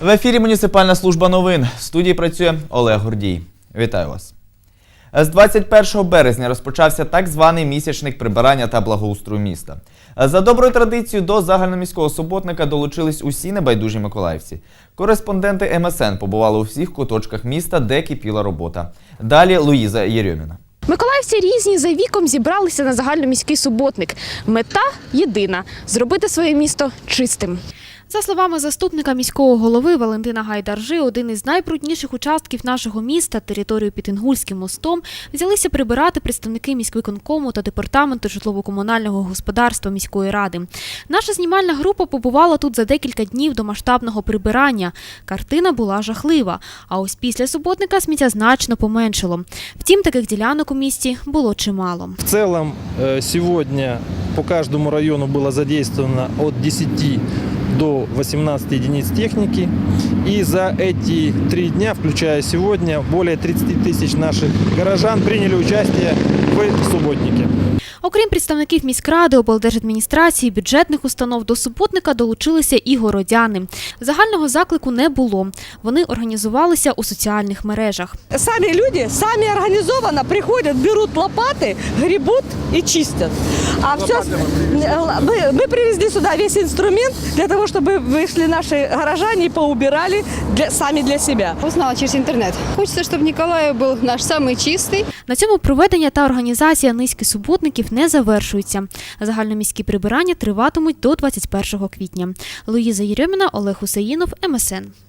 В ефірі Муніципальна служба новин. В студії працює Олег Гордій. Вітаю вас. З 21 березня розпочався так званий місячник прибирання та благоустрою міста. За доброю традицією до загальноміського суботника долучились усі небайдужі миколаївці. Кореспонденти МСН побували у всіх куточках міста, де кипіла робота. Далі Луїза Єрьоміна. Миколаївці різні за віком зібралися на загальноміський суботник. Мета єдина зробити своє місто чистим. За словами заступника міського голови Валентина Гайдаржи, один із найбрудніших участків нашого міста, територію під Інгульським мостом, взялися прибирати представники міськвиконкому та департаменту житлово-комунального господарства міської ради. Наша знімальна група побувала тут за декілька днів до масштабного прибирання. Картина була жахлива. А ось після суботника сміття значно поменшило. Втім, таких ділянок у місті було чимало. В целом э, сегодня по каждому району было задействовано от 10 до 18 единиц техники. И за эти три дня, включая сегодня, более 30 тысяч наших горожан приняли участие в субботнике. Окрім представників міськради, облдержадміністрації, бюджетних установ до суботника долучилися і городяни. Загального заклику не було. Вони організувалися у соціальних мережах. Сами люди, сами организованно приходят, берут лопаты, гребут и чистят. А все мы, мы привезли сюда весь инструмент для того, чтобы вышли наши горожане и поубирали для, сами для себя. Узнала через интернет. Хочется, чтобы Николаев был наш самый чистый. На цьому проведення та організація низки суботників не завершуються. Загальноміські прибирання триватимуть до 21 квітня. Луїза Єрьоміна, Олег Хусеїнов, МСН.